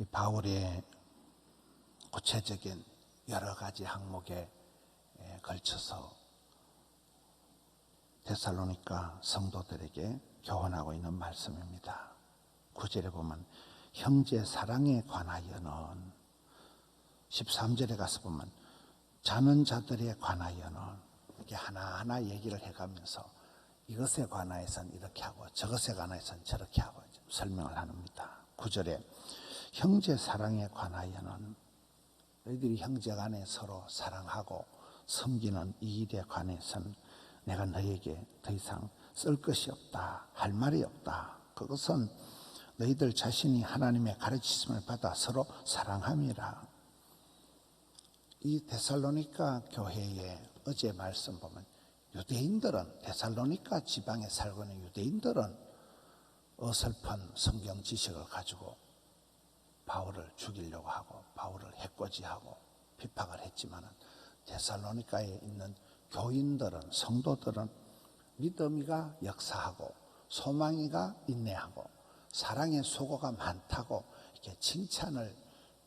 이 바울의 구체적인 여러 가지 항목에 에, 걸쳐서 데살로니가 성도들에게 교훈하고 있는 말씀입니다. 구절에 보면 형제 사랑에 관하여는 13절에 가서 보면 자는 자들에 관하여는 이렇게 하나하나 얘기를 해가면서 이것에 관하여서는 이렇게 하고 저것에 관하여서는 저렇게 하고 설명을 합니다. 9절에 형제 사랑에 관하여는 너희들이 형제 간에 서로 사랑하고 섬기는 이 일에 관해서는 내가 너에게 더 이상 쓸 것이 없다. 할 말이 없다. 그것은 너희들 자신이 하나님의 가르치심을 받아 서로 사랑함이라. 이 데살로니가 교회의 어제 말씀 보면 유대인들은 데살로니가 지방에 살고 있는 유대인들은 어설픈 성경 지식을 가지고 바울을 죽이려고 하고 바울을 해코지하고 비판을 했지만은 데살로니카에 있는 교인들은 성도들은 믿음이가 역사하고 소망이가 인내하고 사랑의 수고가 많다고 이렇게 칭찬을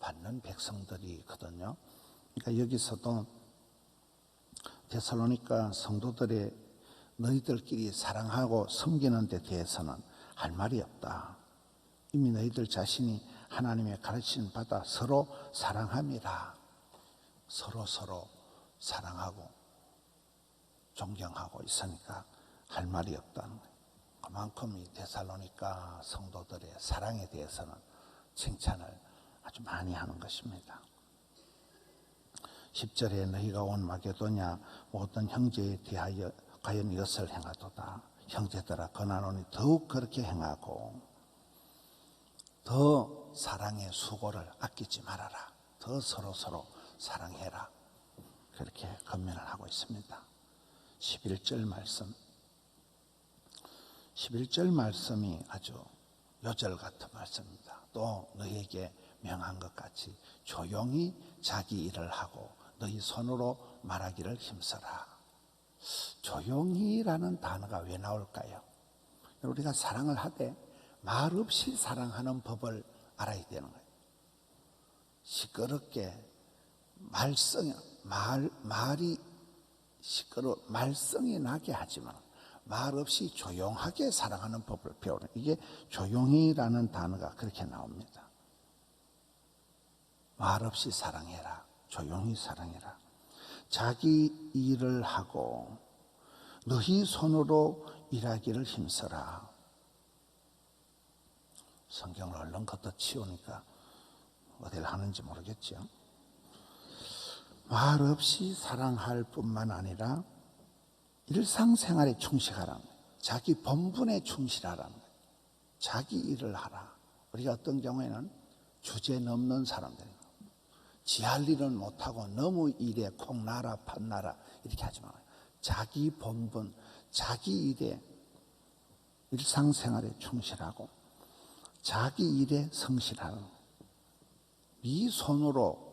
받는 백성들이거든요. 그러니까 여기서도 데살로니카 성도들의 너희들끼리 사랑하고 섬기는 데 대해서는 할 말이 없다. 이미 너희들 자신이 하나님의 가르침 받아 서로 사랑함이라. 서로 서로 사랑하고 존경하고 있으니까 할 말이 없다는 거예요. 그만큼 이 데살로니카 성도들의 사랑에 대해서는 칭찬을 아주 많이 하는 것입니다. 10절에 너희가 온 마게도냐 모든 형제에 대하여 과연 이것을 행하도다. 형제들아 권하노니 더욱 그렇게 행하고 더 사랑의 수고를 아끼지 말아라. 더 서로 서로 사랑해라. 그렇게 건면을 하고 있습니다. 11절 말씀. 11절 말씀이 아주 요절 같은 말씀입니다. 또 너희에게 명한 것 같이 조용히 자기 일을 하고 너희 손으로 말하기를 힘써라. 조용히라는 단어가 왜 나올까요? 우리가 사랑을 하되 말 없이 사랑하는 법을 알아야 되는 거예요. 시끄럽게 말썽 말 말이 시끄러 말썽이 나게 하지만 말 없이 조용하게 사랑하는 법을 배우는 이게 조용히라는 단어가 그렇게 나옵니다. 말 없이 사랑해라. 조용히 사랑해라. 자기 일을 하고 너희 손으로 일하기를 힘써라. 성경을 얼른 걷어 치우니까 어디를 하는지 모르겠죠. 말 없이 사랑할 뿐만 아니라 일상생활에 충실하라는 거예요. 자기 본분에 충실하라는 거예요. 자기 일을 하라. 우리가 어떤 경우에는 주제 넘는 사람들이에요. 지할 일은 못하고 너무 일에 콩 나라 판 나라 이렇게 하지 말아요. 자기 본분, 자기 일에 일상생활에 충실하고 자기 일에 성실하는 네 손으로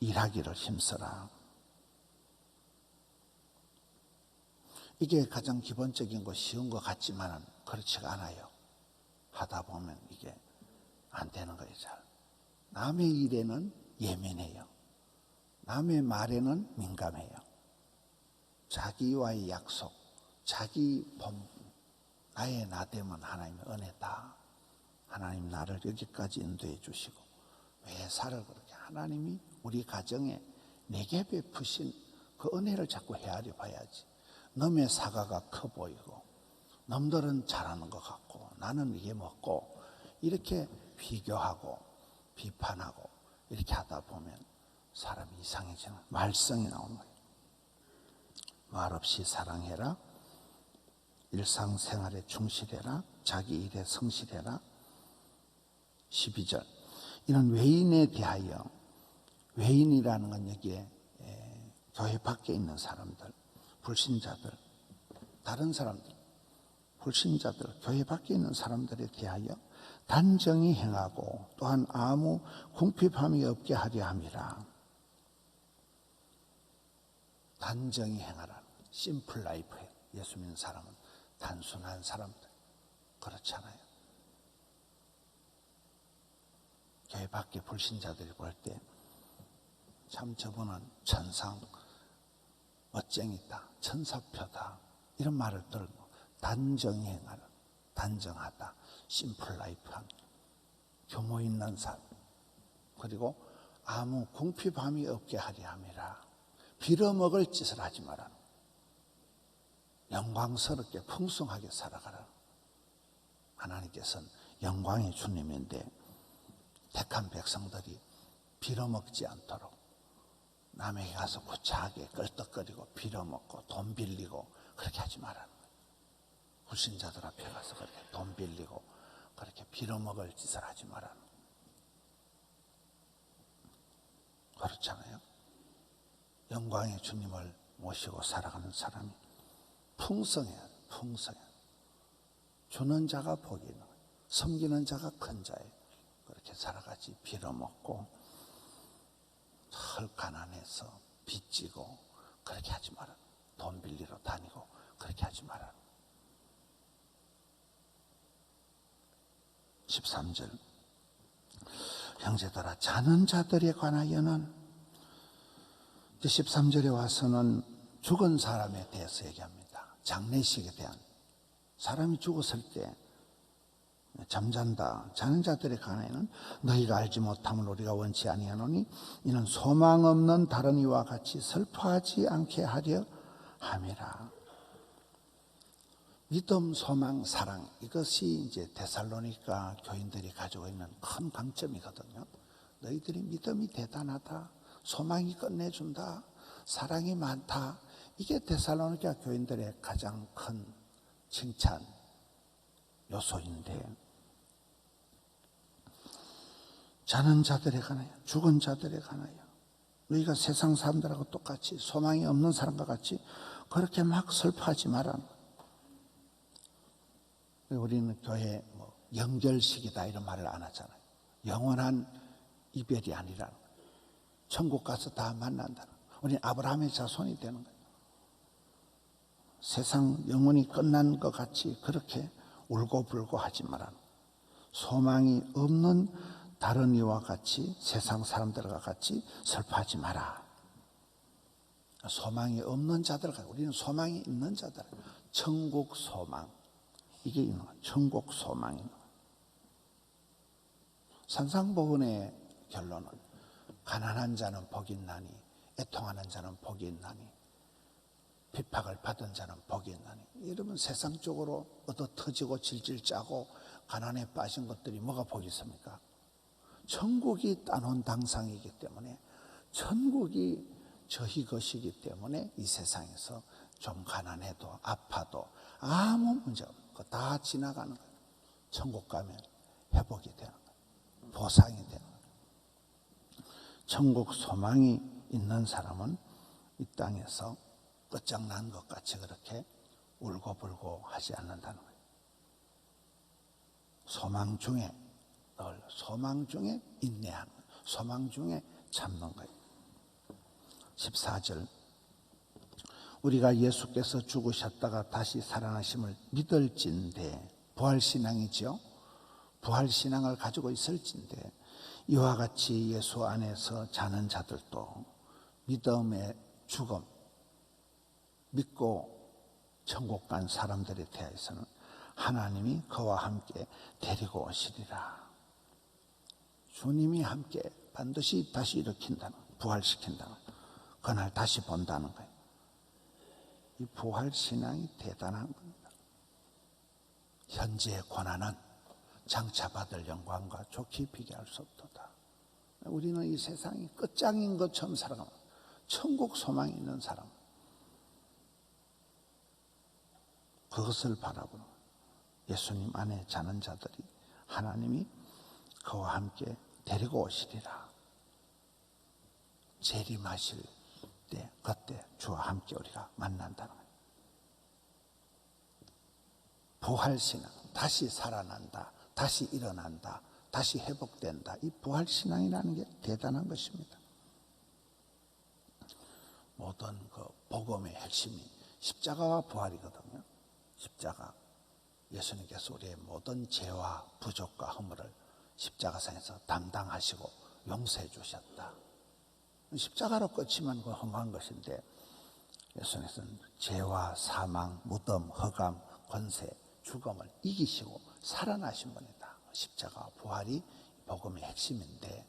일하기를 힘써라. 이게 가장 기본적인 거 쉬운 것 같지만 그렇지가 않아요. 하다 보면 이게 안 되는 거예요, 잘. 남의 일에는 예민해요. 남의 말에는 민감해요. 자기와의 약속, 자기 본, 나의 나됨은 하나님의 은혜다. 하나님 나를 여기까지 인도해 주시고 매사를 그렇게 하나님이 우리 가정에 내게 베푸신 그 은혜를 자꾸 헤아려 봐야지. 남의 사과가 커 보이고 남들은 잘하는 것 같고 나는 이게 먹고 이렇게 비교하고 비판하고 이렇게 하다 보면 사람이 이상해지는 말썽이 나오는 거예요. 말없이 사랑해라. 일상생활에 충실해라. 자기 일에 성실해라. 12절. 이런 외인에 대하여 외인이라는 건 여기에 교회 밖에 있는 사람들, 불신자들, 다른 사람들, 불신자들, 교회 밖에 있는 사람들에 대하여 단정히 행하고 또한 아무 궁핍함이 없게 하려 함이라. 단정히 행하라. 심플 라이프에 예수 믿는 사람은 단순한 사람들. 그렇잖아요. 교회 밖에 불신자들이 볼 때 참 저분은 천상 멋쟁이다, 천사표다 이런 말을 들고 단정행하는 단정하다, 심플라이프한 규모 있는 삶 그리고 아무 궁핍함이 없게 하리 함이라. 빌어먹을 짓을 하지 마라. 영광스럽게 풍성하게 살아가라. 하나님께서는 영광의 주님인데 택한 백성들이 빌어먹지 않도록 남에게 가서 구차하게 끌떡거리고 빌어먹고 돈 빌리고 그렇게 하지 말라는 거예요. 불신자들 앞에 가서 그렇게 돈 빌리고 그렇게 빌어먹을 짓을 하지 말라는 거예요. 그렇잖아요. 영광의 주님을 모시고 살아가는 사람이 풍성해야 돼, 풍성해. 주는 자가 복이 있는 거예요. 섬기는 자가 큰 자예요. 그렇게 살아가지 빌어먹고 헐 가난해서 빚지고 그렇게 하지 마라. 돈 빌리러 다니고 그렇게 하지 마라. 13절 형제들아 자는 자들에 관하여는 13절에 와서는 죽은 사람에 대해서 얘기합니다. 장례식에 대한 사람이 죽었을 때 잠잔다 자는 자들에 관하여는 너희가 알지 못함을 우리가 원치 아니하노니 이는 소망 없는 다른 이와 같이 슬퍼하지 않게 하려 함이라. 믿음, 소망, 사랑 이것이 이제 데살로니가 교인들이 가지고 있는 큰 강점이거든요. 너희들이 믿음이 대단하다, 소망이 끝내준다, 사랑이 많다. 이게 데살로니가 교인들의 가장 큰 칭찬 요소인데 자는 자들에 관하여 죽은 자들에 관하여 너희가 세상 사람들하고 똑같이 소망이 없는 사람과 같이 그렇게 막 슬퍼하지 마라. 우리는 교회 뭐 연결식이다 이런 말을 안 하잖아요. 영원한 이별이 아니라 천국 가서 다 만난다는. 우리는 아브라함의 자손이 되는 거예요. 세상 영원히 끝난 것 같이 그렇게 울고불고 하지 마라. 소망이 없는 다른 이와 같이 세상 사람들과 같이 슬퍼하지 마라. 소망이 없는 자들, 우리는 소망이 있는 자들, 천국 소망. 이게 있는 거예요. 천국 소망인 거예요. 산상보훈의 결론은 가난한 자는 복이 있나니 애통하는 자는 복이 있나니 핍박을 받은 자는 복이 있나니 여러분 세상적으로 얻어 터지고 질질 짜고 가난에 빠진 것들이 뭐가 복이 있습니까? 천국이 따놓은 당상이기 때문에 천국이 저희 것이기 때문에 이 세상에서 좀 가난해도 아파도 아무 문제 거다 지나가는 거예요. 천국 가면 회복이 되는 거예요. 보상이 되는 거예요. 천국 소망이 있는 사람은 이 땅에서 끝장난 것 같이 그렇게 울고불고 하지 않는다는 거예요. 소망 중에 늘 소망 중에 인내하는. 소망 중에 참는 거예요. 14절 우리가 예수께서 죽으셨다가 다시 살아나심을 믿을진데 부활신앙이죠. 부활신앙을 가지고 있을진데 이와 같이 예수 안에서 자는 자들도 믿음의 죽음 믿고 천국 간 사람들에 대해서는 하나님이 그와 함께 데리고 오시리라. 주님이 함께 반드시 다시 일으킨다는, 부활시킨다는, 그날 다시 본다는 거예요. 이 부활신앙이 대단한 겁니다. 현재의 고난은 장차 받을 영광과 좋게 비교할 수 없도다. 우리는 이 세상이 끝장인 것처럼 살아가면 천국 소망이 있는 사람. 그것을 바라보는 예수님 안에 자는 자들이 하나님이 그와 함께 데리고 오시리라. 재림하실 때, 그때 주와 함께 우리가 만난다는 거예요. 부활신앙, 다시 살아난다, 다시 일어난다, 다시 회복된다. 이 부활신앙이라는 게 대단한 것입니다. 모든 그 복음의 핵심이 십자가와 부활이거든요. 십자가. 예수님께서 우리의 모든 죄와 부족과 허물을 십자가상에서 담당하시고 용서해 주셨다. 십자가로 끝이면 그 험한 것인데 예수님께서는 죄와 사망, 무덤, 허감, 권세, 죽음을 이기시고 살아나신 분이다. 십자가 부활이 복음의 핵심인데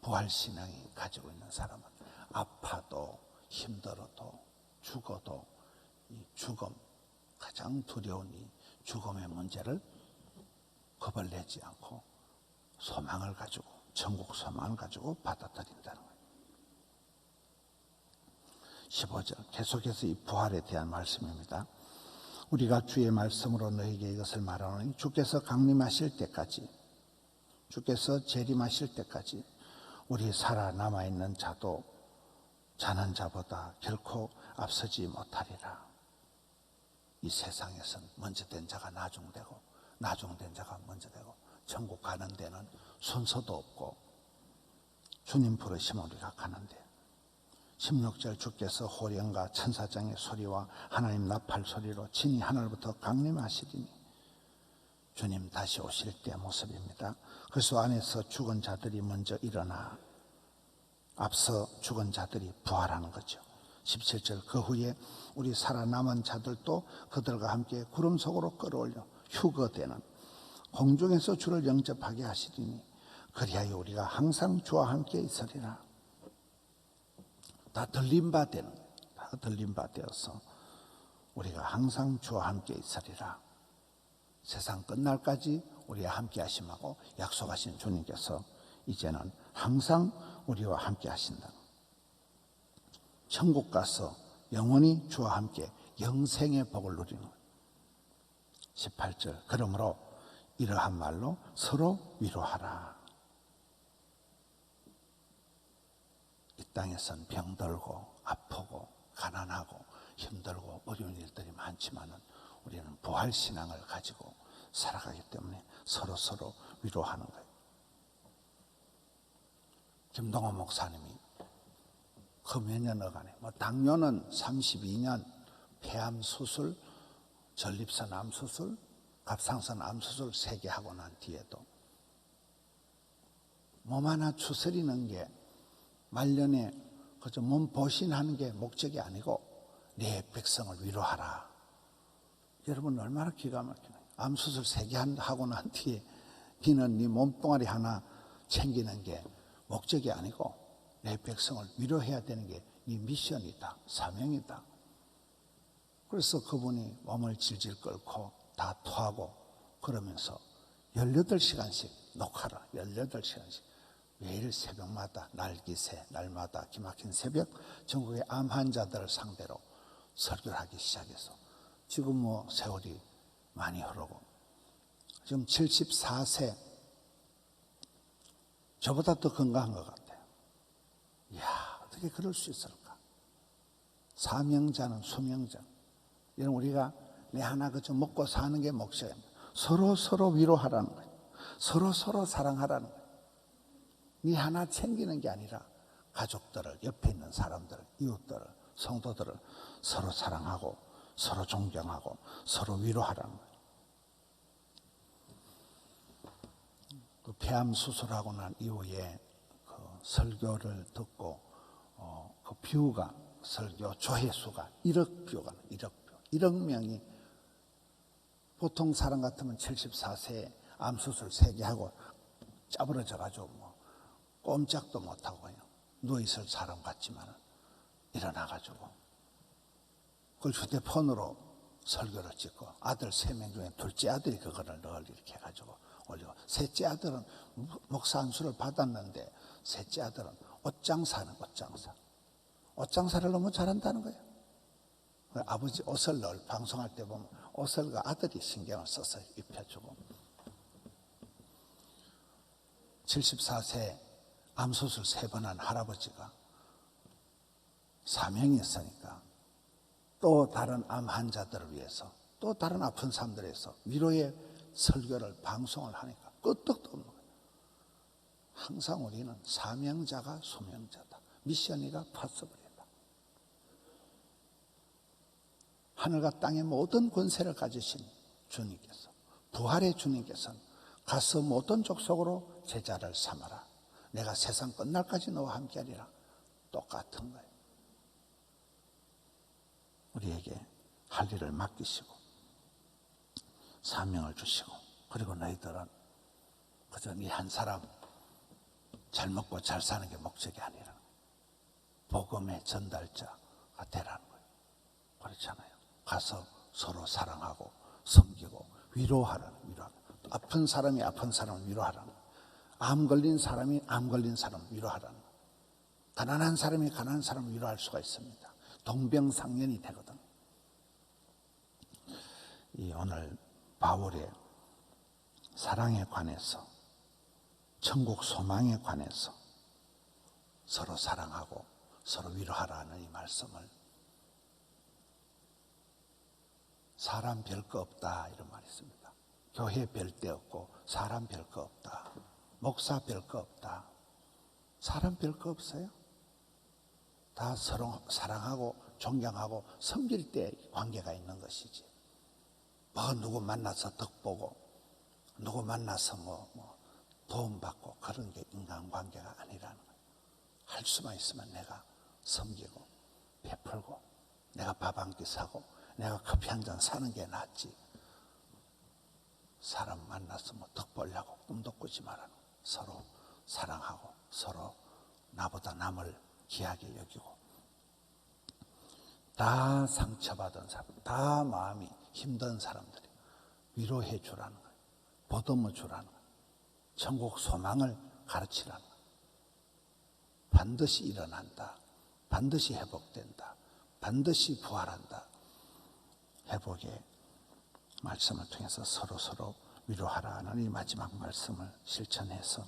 부활 신앙이 가지고 있는 사람은 아파도 힘들어도 죽어도 이 죽음 가장 두려운 이 죽음의 문제를 겁을 내지 않고 소망을 가지고 천국 소망을 가지고 받아들인다는 거예요. 15절 계속해서 이 부활에 대한 말씀입니다. 우리가 주의 말씀으로 너에게 이것을 말하노니 주께서 강림하실 때까지 주께서 재림하실 때까지 우리 살아남아 있는 자도 자는 자보다 결코 앞서지 못하리라. 이 세상에선 먼저 된 자가 나중되고 나중된 자가 먼저 되고 천국 가는 데는 순서도 없고 주님 부르시면 우리가 가는데 16절 주께서 호령과 천사장의 소리와 하나님 나팔 소리로 진이 하늘부터 강림하시리니 주님 다시 오실 때 모습입니다. 그래서 안에서 죽은 자들이 먼저 일어나 앞서 죽은 자들이 부활하는 거죠. 17절 그 후에 우리 살아남은 자들도 그들과 함께 구름 속으로 끌어올려 휴거되는 공중에서 주를 영접하게 하시리니 그리하여 우리가 항상 주와 함께 있으리라. 다 들린 바 되는 다 들린 바 되어서 우리가 항상 주와 함께 있으리라. 세상 끝날까지 우리와 함께 하심하고 약속하신 주님께서 이제는 항상 우리와 함께 하신다. 천국 가서 영원히 주와 함께 영생의 복을 누리는 18절 그러므로 이러한 말로 서로 위로하라. 이 땅에선 병들고 아프고 가난하고 힘들고 어려운 일들이 많지만은 우리는 부활 신앙을 가지고 살아가기 때문에 서로 서로 위로하는 거예요. 김동호 목사님이 그 몇 년 어간에 뭐 당뇨는 32년 폐암 수술, 전립선 암 수술, 갑상선 암 수술 세 개 하고 난 뒤에도 몸 하나 추스리는 게 말년에 그저 몸 보신하는 게 목적이 아니고 내 백성을 위로하라. 여러분 얼마나 기가 막히나요? 암 수술 세 개 하고 난 뒤에 비는 네 몸뚱아리 하나 챙기는 게 목적이 아니고 내 백성을 위로해야 되는 게 네 미션이다, 사명이다. 그래서 그분이 몸을 질질 끌고 다 토하고 그러면서 18시간씩 녹화를 18시간씩 매일 새벽마다 날기새 날마다 기막힌 새벽 전국의 암 환자들을 상대로 설교를 하기 시작해서 지금 뭐 세월이 많이 흐르고 지금 74세 저보다 더 건강한 것 같아요. 이야 어떻게 그럴 수 있을까? 사명자는 수명자. 이런 우리가 내 하나 그저 먹고 사는 게 목적입니다. 서로 서로 위로하라는 거예요. 서로 서로 사랑하라는 거예요. 네 하나 챙기는 게 아니라 가족들을 옆에 있는 사람들을 이웃들을 성도들을 서로 사랑하고 서로 존경하고 서로 위로하라는 거예요. 그 폐암 수술하고 난 이후에 그 설교를 듣고 어, 그 뷰가 설교 조회수가 1억 뷰가 1억 뷰 1억 명이 보통 사람 같으면 74세에 암 수술 3개 하고 짜부러져 가지고 뭐 꼼짝도 못 하고 그냥 누워 있을 사람 같지만 일어나 가지고 그걸 휴대폰으로 설교를 찍고 아들 세 명 중에 둘째 아들이 그거를 늘 이렇게 해가지고 올리고 셋째 아들은 목사 안수를 받았는데 셋째 아들은 옷장사는 옷장사. 옷장사를 너무 잘한다는 거예요. 아버지 옷을 늘 방송할 때 보면 그 아들이 신경을 써서 입혀주고 74세 암수술 세 번 한 할아버지가 사명이 있으니까 또 다른 암 환자들을 위해서 또 다른 아픈 사람들을 위해서 위로의 설교를 방송을 하니까 끄떡도 없는 거예요. 항상 우리는 사명자가 소명자다. 미션이가 파서블이다. 하늘과 땅의 모든 권세를 가지신 주님께서 부활의 주님께서는 가서 모든 족속으로 제자를 삼아라. 내가 세상 끝날까지 너와 함께하리라. 똑같은 거예요. 우리에게 할 일을 맡기시고 사명을 주시고 그리고 너희들은 그저 네한 사람 잘 먹고 잘 사는 게 목적이 아니라 복음의 전달자가 되라는 거예요. 그렇잖아요. 가서 서로 사랑하고 섬기고 위로하라는 위로하라. 아픈 사람이 아픈 사람을 위로하라는. 암 걸린 사람이 암 걸린 사람 을 위로하라는. 가난한 사람이 가난한 사람을 위로할 수가 있습니다. 동병상련이 되거든. 이 오늘 바울의 사랑에 관해서 천국 소망에 관해서 서로 사랑하고 서로 위로하라는 이 말씀을 사람 별거 없다 이런 말이 있습니다. 교회 별데 없고 사람 별거 없다. 목사 별거 없다. 사람 별거 없어요. 다 서로 사랑하고 존경하고 섬길 때 관계가 있는 것이지. 뭐 누구 만나서 덕 보고 누구 만나서 뭐, 뭐 도움받고 그런 게 인간관계가 아니라는 거예요. 할 수만 있으면 내가 섬기고 베풀고 내가 밥 한 끼 사고 내가 커피 한 잔 사는 게 낫지. 사람 만나서 뭐 덕보려고 꿈도 꾸지 말라는. 서로 사랑하고 서로 나보다 남을 귀하게 여기고 다 상처받은 사람, 다 마음이 힘든 사람들이 위로해 주라는 거예요. 보듬어 주라는 거예요. 천국 소망을 가르치라는 거예요. 반드시 일어난다. 반드시 회복된다. 반드시 부활한다. 회복의 말씀을 통해서 서로 서로 위로하라는 이 마지막 말씀을 실천해서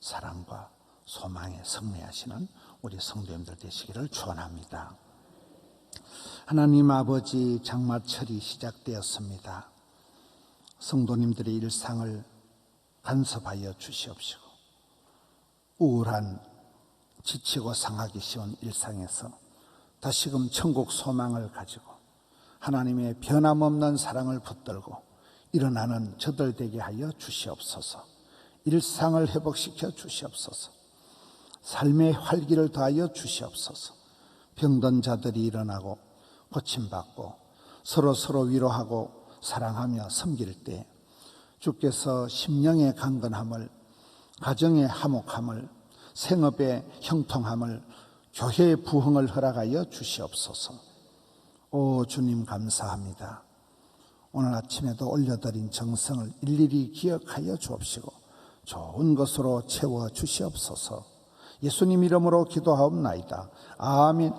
사랑과 소망에 승리하시는 우리 성도님들 되시기를 축원합니다. 하나님 아버지 장마철이 시작되었습니다. 성도님들의 일상을 간섭하여 주시옵시고 우울한 지치고 상하기 쉬운 일상에서 다시금 천국 소망을 가지고 하나님의 변함없는 사랑을 붙들고 일어나는 저들 되게 하여 주시옵소서. 일상을 회복시켜 주시옵소서. 삶의 활기를 더하여 주시옵소서. 병든 자들이 일어나고 고침받고 서로 서로 위로하고 사랑하며 섬길 때 주께서 심령의 강건함을 가정의 화목함을 생업의 형통함을 교회의 부흥을 허락하여 주시옵소서. 오 주님 감사합니다. 오늘 아침에도 올려드린 정성을 일일이 기억하여 주옵시고 좋은 것으로 채워 주시옵소서. 예수님 이름으로 기도하옵나이다. 아멘.